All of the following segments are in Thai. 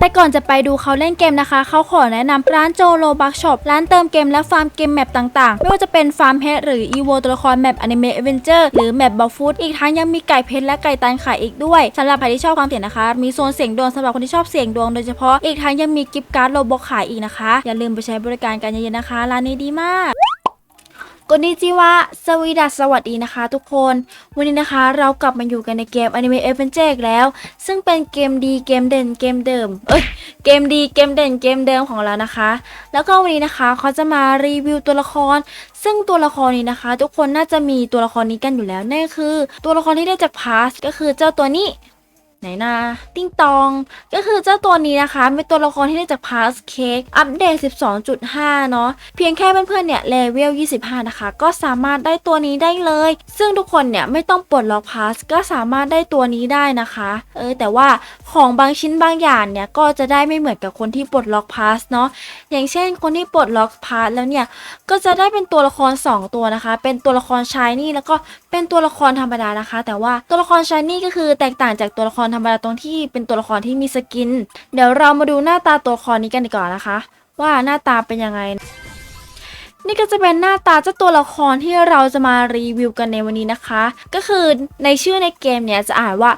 แต่ก่อนจะไปดูเขาเล่นเกมนะคะ เขาขอแนะนำร้านโจโลบักช็อปร้านเติมเกมและฟาร์มเกมแมปต่างๆ ไม่ว่าจะเป็นฟาร์มเพชรหรืออีโวตัวละครแมปอนิเมะเอเวนเจอร์หรือแมปบอลฟูดอีกทั้งยังมีไก่เพชรและไก่ตันขายอีกด้วยสำหรับใครที่ชอบความเสี่ยงนะคะ มีโซนเสี่ยงดวงสำหรับคนที่ชอบเสี่ยงดวงโดยเฉพาะอีกทั้งยังมีกิฟต์การ์ดโลบอกขายอีกนะคะ อย่าลืมไปใช้บริการกันเยอะๆนะคะร้านนี้ดีมาก กนิจิวะสวีดัสสวัสดีนะคะทุกคน วันนี้นะคะเรากลับมาอยู่กันในเกม Anime Adventure อีกแล้ว ซึ่งเป็นเกมดีเกมเด่นเกมเดิม เอ้ย เกมดีเกมเด่นเกมเดิมของเรานะคะ แล้วก็วันนี้นะคะเขาจะมารีวิวตัวละคร ซึ่งตัวละครนี้นะคะ ทุกคนน่าจะมีตัวละครนี้กันอยู่แล้วนั่นคือ ตัวละครที่ได้จากพาสก็คือเจ้าตัวนี้ ไหนนะติ้งตอง ก็คือเจ้าตัวนี้นะคะเป็นตัวละครที่ได้จากพาสเค้กอัปเดต 12.5 เนาะเพียงแค่เพื่อนๆเนี่ยเลเวล 25 นะคะ ก็สามารถได้ตัวนี้ได้เลย ซึ่งทุกคนเนี่ยไม่ต้องปลดล็อกพาสก็สามารถได้ตัวนี้ได้นะคะเออแต่ว่าของบางชิ้นบางอย่างเนี่ยก็จะได้ไม่เหมือนกับคนที่ปลดล็อกพาสเนาะอย่างเช่นคนที่ปลดล็อกพาสแล้วเนี่ยก็จะได้เป็นตัวละคร 2 ตัวนะคะ เป็นตัวละครชายนี่แล้วก็เป็นตัวละครธรรมดานะคะ แต่ว่าตัวละครชายนี่ก็คือแตกต่างจากตัวละครธรรมดาตรงที่เป็นตัวละครที่มีสกิน เดี๋ยวเรามาดูหน้าตาตัวละครนี้กันดีกว่อนนะคะ ว่าหน้าตาเป็นยังไง นี่ก็จะเป็นหน้าตาเจ้าตัวละครที่เราจะมารีวิวกันในวันนี้นะคะ ก็คือในชื่อในเกมเนี่ยจะอ่านว่า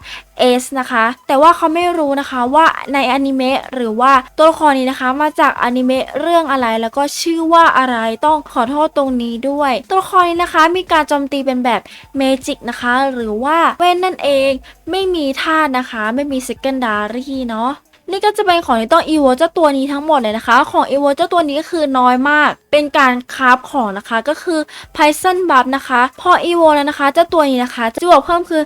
S นะคะ แต่ว่าเขาไม่รู้นะคะว่าในอนิเมะหรือว่าตัวละครนี้นะคะ มาจากอนิเมะเรื่องอะไรแล้วก็ชื่อว่าอะไรต้องขอโทษตรงนี้ด้วย ตัวละครนี้นะคะมีการโจมตีเป็นแบบเมจิกนะคะ หรือว่าเว้นนั่นเองไม่มีธาตุนะคะ ไม่มี secondary เนาะ นี่ก็จะเป็นของที่ต้องอีโวเจ้าตัวนี้ทั้งหมดเลยนะคะ ของอีโวเจ้าตัวนี้ก็คือน้อยมาก เป็นการคราฟของนะคะก็คือ Python buff นะคะ พออีโวแล้วนะคะเจ้าตัวนี้นะคะจะบวกเพิ่มคือ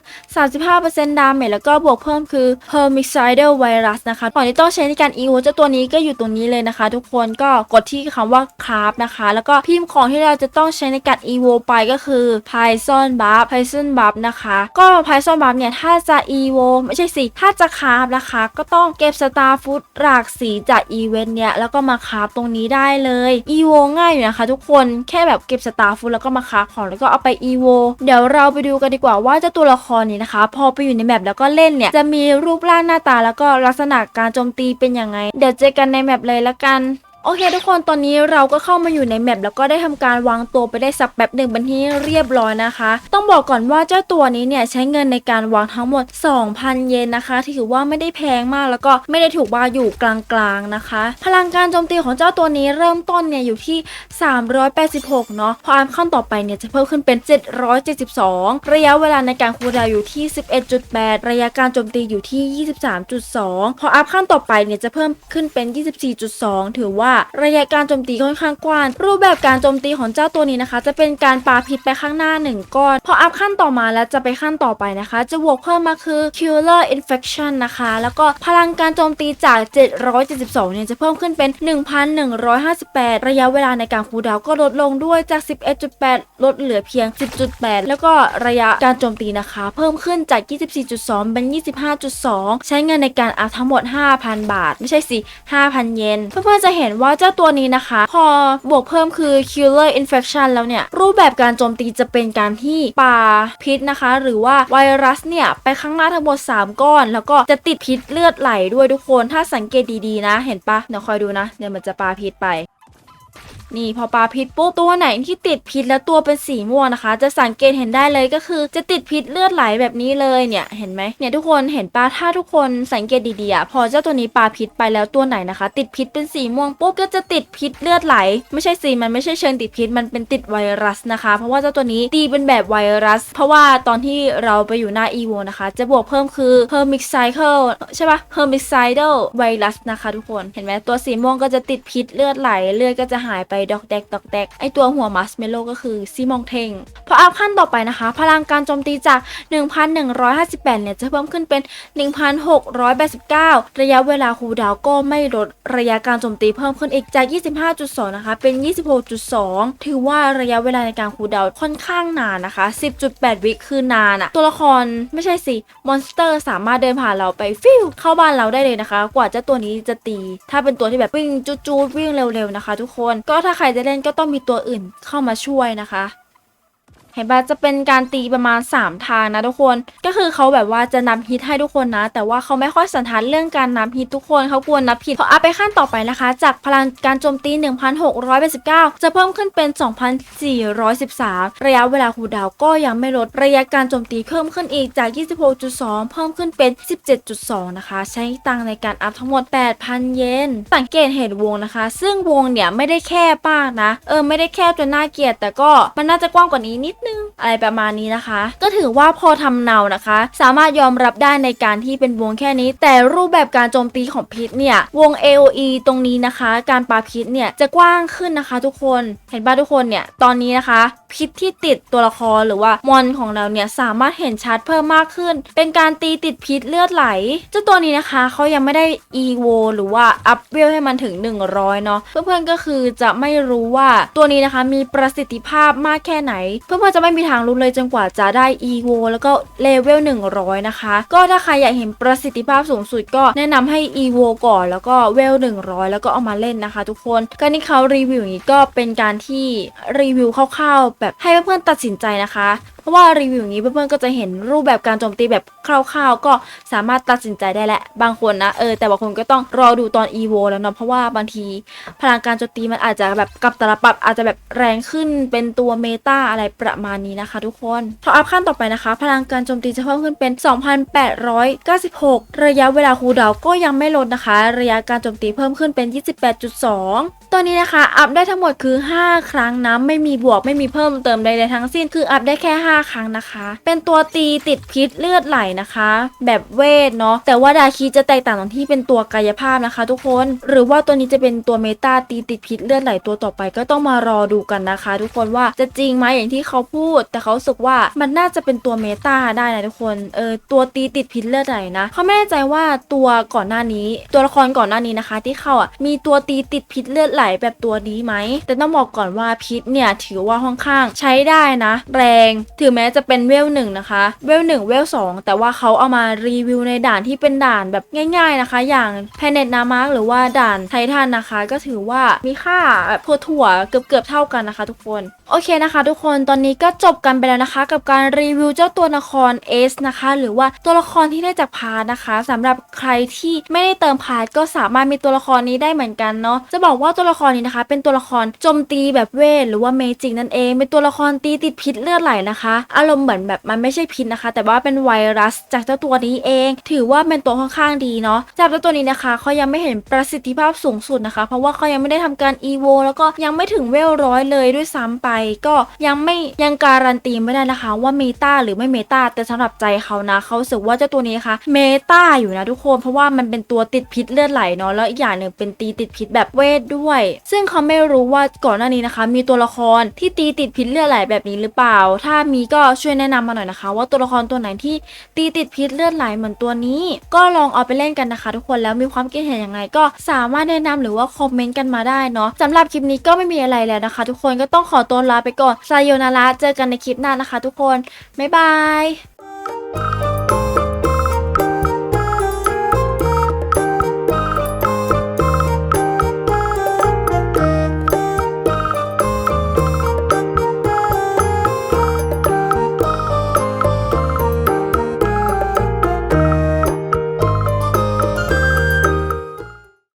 35%ดาเมจแล้วก็บวกเพิ่มคือ Hermicidal Virus นะคะก่อนที่ต้องใช้ในการอีโวเจ้าตัวนี้ก็อยู่ตรงนี้เลยนะคะ ทุกคนก็กดที่คำว่าคราฟนะคะ แล้วก็พิมพ์ของที่เราจะต้องใช้ในการอีโวไปก็คือ Python buff Python buff นะคะ ก็ Python buff เนี่ยถ้าจะอีโวไม่ใช่สิถ้าจะคราฟนะคะ ก็ต้องเก็บสตาร์ฟุตหลากสีจากอีเวนต์เนี่ยแล้วก็มาคราฟตรงนี้ได้เลยอีโวง่ายอยู่นะคะทุกคนแค่แบบเก็บสตาร์ฟุตแล้วก็มาคราฟของแล้วก็เอาไปอีโวเดี๋ยวเราไปดูกันดีกว่าว่าเจ้าตัวละครนี้นะคะ พอไปอยู่ในแมปแล้วก็เล่นเนี่ยจะมีรูปร่างหน้าตาแล้วก็ลักษณะการโจมตีเป็นยังไง เดี๋ยวเจอกันในแมปเลยละกัน โอเคทุกคนตอนนี้เราก็เข้ามาอยู่ในแมปแล้วก็ได้ทำการวางตัวไปได้สักแป๊บหนึ่งเป็นที่เรียบร้อยนะคะ ต้องบอกก่อนว่าเจ้าตัวนี้เนี่ยใช้เงินในการวางทั้งหมด 2,000 เยนนะคะที่ถือว่าไม่ได้แพงมากแล้วก็ไม่ได้ถูกวางอยู่กลางๆนะคะ พลังการโจมตีของเจ้าตัวนี้เริ่มต้นเนี่ยอยู่ที่ 386 เนาะพออัพขั้นต่อไปเนี่ยจะเพิ่มขึ้นเป็น 772 ระยะเวลาในการคูลดาวอยู่ที่ 11.8 ระยะการโจมตีอยู่ที่ 23.2 พออัพขั้นต่อไปเนี่ยจะเพิ่มขึ้นเป็น 24.2 ถือว่าระยะการโจมตีค่อนข้างกว้าง รูปแบบการโจมตีของเจ้าตัวนี้นะคะ จะเป็นการปาพิษไปข้างหน้า 1 ก้อน พออัพขั้นต่อมาแล้วจะไปขั้นต่อไปนะคะ จะบวกเพิ่มมาคือ Killer Infection นะคะ แล้วก็พลังการโจมตีจาก 772 เนี่ยจะเพิ่มขึ้นเป็น 1,158 ระยะเวลาในการคูลดาวน์ก็ลดลงด้วยจาก 11.8 ลดเหลือเพียง 10.8 แล้วก็ระยะการโจมตีนะคะ เพิ่มขึ้นจาก 24.2 เป็น 25.2 ใช้เงินในการอัพทั้งหมด 5,000 บาท ไม่ใช่สิ 5,000 เยน เพื่อนๆจะเห็นว่าเจ้าตัวนี้นะคะ พอบวกเพิ่มคือ Killer Infection แล้วเนี่ย รูปแบบการโจมตีจะเป็นการที่ปาพิษนะคะ หรือว่าไวรัสเนี่ย ไปข้างหน้าทั้งหมด 3 ก้อน แล้วก็จะติดพิษเลือดไหลด้วยทุกคนถ้าสังเกตดีๆนะ เห็นปะเดี๋ยวคอยดูนะเดี๋ยวมันจะปาพิษไป นี่พอปลาพิษปุ๊บตัวไหนที่ติดพิษแล้วตัวเป็นสีม่วงนะคะ จะสังเกตเห็นได้เลยก็คือ จะติดพิษเลือดไหลแบบนี้เลยเนี่ยเห็นไหมเนี่ยทุกคนเห็นปะถ้าทุกคนสังเกตดีๆอะพอเจ้าตัวนี้ปลาพิษไปแล้วตัวไหนนะคะ ติดพิษเป็นสีม่วงปุ๊บก็จะติดพิษเลือดไหล ไม่ใช่สีมันไม่ใช่เชิงติดพิษมันเป็นติดไวรัสนะคะ เพราะว่าเจ้าตัวนี้ตีเป็นแบบไวรัส เพราะว่าตอนที่เราไปอยู่หน้าอีโวนะคะ จะบวกเพิ่มคือ Hermicide ใช่ปะ Hermicidal Virus นะคะ ทุกคนเห็นไหมตัวสีม่วงก็จะติดพิษเลือดไหลเลือดก็จะหายไปดอกแดกดอกแดกไอตัวหัวมัสเมโลก็คือซีมองเทงพออัพขั้นต่อไปนะคะ พลังการโจมตีจาก 1,158 เนี่ยจะเพิ่มขึ้นเป็น 1,689 ระยะเวลาคูลดาวก็ไม่ลดระยะการโจมตีเพิ่มขึ้นอีกจาก 25.2 นะคะ เป็น 26.2 ถือว่าระยะเวลาในการคูลดาวค่อนข้างนานนะคะ 10.8 วิคือนานอะตัวละครไม่ใช่สิมอนสเตอร์สามารถเดินผ่านเราไปฟิวเข้าบ้านเราได้เลยนะคะ กว่าเจ้าตัวนี้จะตี ถ้าเป็นตัวที่แบบวิ่งจูดๆวิ่งเร็วๆนะคะ ทุกคนก็ถ้าใครจะเล่นก็ต้องมีตัวอื่นเข้ามาช่วยนะคะ เห็นปะจะเป็นการตีประมาณ 3 ทางนะทุกคน ก็คือเขาแบบว่าจะนับฮิตให้ทุกคนนะ แต่ว่าเขาไม่ค่อยสันทัดเรื่องการนับฮิตทุกคนเขากลัวนับผิดพออัพไปขั้นต่อไปนะคะ จากพลังการโจมตี 1,689 จะเพิ่มขึ้นเป็น 2,413 ระยะเวลาคูดาวก็ยังไม่ลดระยะการโจมตีเพิ่มขึ้นอีกจาก 26.2 เพิ่มขึ้นเป็น 17.2 นะคะ ใช้ตังในการอัพทั้งหมด 8,000 เยนสังเกตเห็นวงนะคะ ซึ่งวงเนี่ยไม่ได้แคบมากนะ เออไม่ได้แคบจนน่าเกลียดแต่ก็มันน่าจะกว้างกว่านี้นิดนึง อะไรประมาณนี้นะคะ ก็ถือว่าพอทำเนานะคะ สามารถยอมรับได้ในการที่เป็นวงแค่นี้ แต่รูปแบบการโจมตีของพิษเนี่ย วง AOE ตรงนี้นะคะ การปาพิษเนี่ยจะกว้างขึ้นนะคะ ทุกคน เห็นป่ะทุกคนเนี่ย ตอนนี้นะคะ พิษที่ติดตัวละครหรือว่ามอนของเราเนี่ยสามารถเห็นชัดเพิ่มมากขึ้น เป็นการตีติดพิษเลือดไหล เจ้าตัวนี้นะคะเขายังไม่ได้ EVO หรือว่าอัพเวลให้มันถึง 100 เนาะ เพื่อนๆก็คือจะไม่รู้ว่าตัวนี้นะคะมีประสิทธิภาพมากแค่ไหน เพื่อนๆจะไม่มีทางรู้เลยจนกว่าจะได้ EVO แล้วก็เลเวล100 นะคะ ก็ถ้าใครอยากเห็นประสิทธิภาพสูงสุดก็แนะนำให้ EVO ก่อนแล้วก็เวล100 แล้วก็เอามาเล่นนะคะ ทุกคนการที่เขารีวิวอย่างนี้ก็เป็นการที่รีวิวคร่าวๆแบบให้เพื่อนๆตัดสินใจนะคะ ราะว่ารีวิวอย่างนี้เพื่อนๆก็จะเห็นรูปแบบการโจมตีแบบคร่าวๆ ก็สามารถตัดสินใจได้แหละบางคนนะเออแต่บางคนก็ต้องรอดูตอน EVO แล้วเนาะเพราะว่าบางที พลังการโจมตีมันอาจจะแบบกับตลปัดอาจจะแบบแรงขึ้นเป็นตัวเมตาอะไรประมาณนี้นะคะ ทุกคนพออัพขั้นต่อไปนะคะ พลังการโจมตีจะเพิ่มขึ้นเป็น 2,896 ระยะเวลาคูดาวก็ยังไม่ลดนะคะ ระยะการโจมตีเพิ่มขึ้นเป็น 28.2ตัวนี้นะคะ อัพได้ทั้งหมดคือ 5 ครั้งนะไม่มีบวกไม่มีเพิ่มเติมใดๆทั้งสิ้นคืออัพได้แค่ 5 ครั้งนะคะ เป็นตัวตีติดพิษเลือดไหลนะคะ แบบเวทเนาะแต่ว่าดาคีจะแตกต่างตรงที่เป็นตัวกายภาพนะคะ ทุกคน หรือว่าตัวนี้จะเป็นตัวเมตาตีติดพิษเลือดไหลตัวต่อไปก็ต้องมารอดูกันนะคะ ทุกคนว่าจะจริงไหมอย่างที่เขาพูด แต่เขาสึกว่ามันน่าจะเป็นตัวเมตาได้นะทุกคนเออตัวตีติดพิษเลือดไหลนะเขาไม่แน่ใจว่าตัวก่อนหน้านี้ ตัวละครก่อนหน้านี้นะคะ ที่เขาอะมีตัวตีติดพิษเลือดไหลแบบตัวนี้ไหม แต่ต้องบอกก่อนว่าพิษเนี่ยถือว่าค่อนข้างใช้ได้นะ แรง ถึงแม้จะเป็นเวลหนึ่งนะคะ เวลหนึ่งเวลสองแต่ว่าเขาเอามารีวิวในด่านที่เป็นด่านแบบง่าย ๆนะคะ อย่างแพเน็ตนามาร์กหรือว่าด่านไททันนะคะ ก็ถือว่ามีค่าแบบถั่วๆเกือบๆเท่ากันนะคะ ทุกคน โอเคนะคะ ทุกคนตอนนี้ก็จบกันไปแล้วนะคะ กับการรีวิวเจ้าตัวละครเอสนะคะ หรือว่าตัวละครที่ได้จากพาร์ทนะคะสำหรับใครที่ไม่ได้เติมพาร์ทก็สามารถมีตัวละครนี้ได้เหมือนกันเนาะจะบอกว่าตัวละครนี้นะคะ เป็นตัวละครโจมตีแบบเวทหรือว่าเมจิกนั่นเอง เป็นตัวละครตีติดพิษเลือดไหลนะคะ อารมณ์เหมือนแบบมันไม่ใช่พิษนะคะ แต่ว่าเป็นไวรัสจากเจ้าตัวนี้เอง ถือว่าเป็นตัวค่อนข้างดีเนาะสำหรับเจ้าตัวนี้นะคะเขายังไม่เห็นประสิทธิภาพสูงสุดนะคะ เพราะว่าเขายังไม่ได้ทำการ EVO แล้วก็ยังไม่ถึงเวลร้อยเลยด้วยซ้ำไป ก็ยังไม่ยังการันตีไม่ได้นะคะ ว่าเมตาหรือไม่เมตาแต่สำหรับใจเขานะเขาสึกว่าเจ้าตัวนี้นะคะเมตาอยู่นะทุกคนเพราะว่ามันเป็นตัวติดพิษเลือดไหลเนาะแล้วอีกอย่างหนึ่งเป็นตีติดพิษแบบเวทด้วยซึ่งเขาไม่รู้ว่าก่อนหน้านี้นะคะ มีตัวละครที่ตีติดพิษเลือดไหลแบบนี้หรือเปล่า ถ้ามีก็ช่วยแนะนำมาหน่อยนะคะ ว่าตัวละครตัวไหนที่ตีติดพิษเลือดไหลเหมือนตัวนี้ ก็ลองเอาไปเล่นกันนะคะ ทุกคนแล้วมีความคิดเห็นยังไง ก็สามารถแนะนำหรือว่าคอมเมนต์กันมาได้เนาะสำหรับคลิปนี้ก็ไม่มีอะไรแล้วนะคะ ทุกคนก็ต้องขอตัวลาไปก่อนซายโยนาระเจอกันในคลิปหน้านะคะ ทุกคนบ๊ายบาย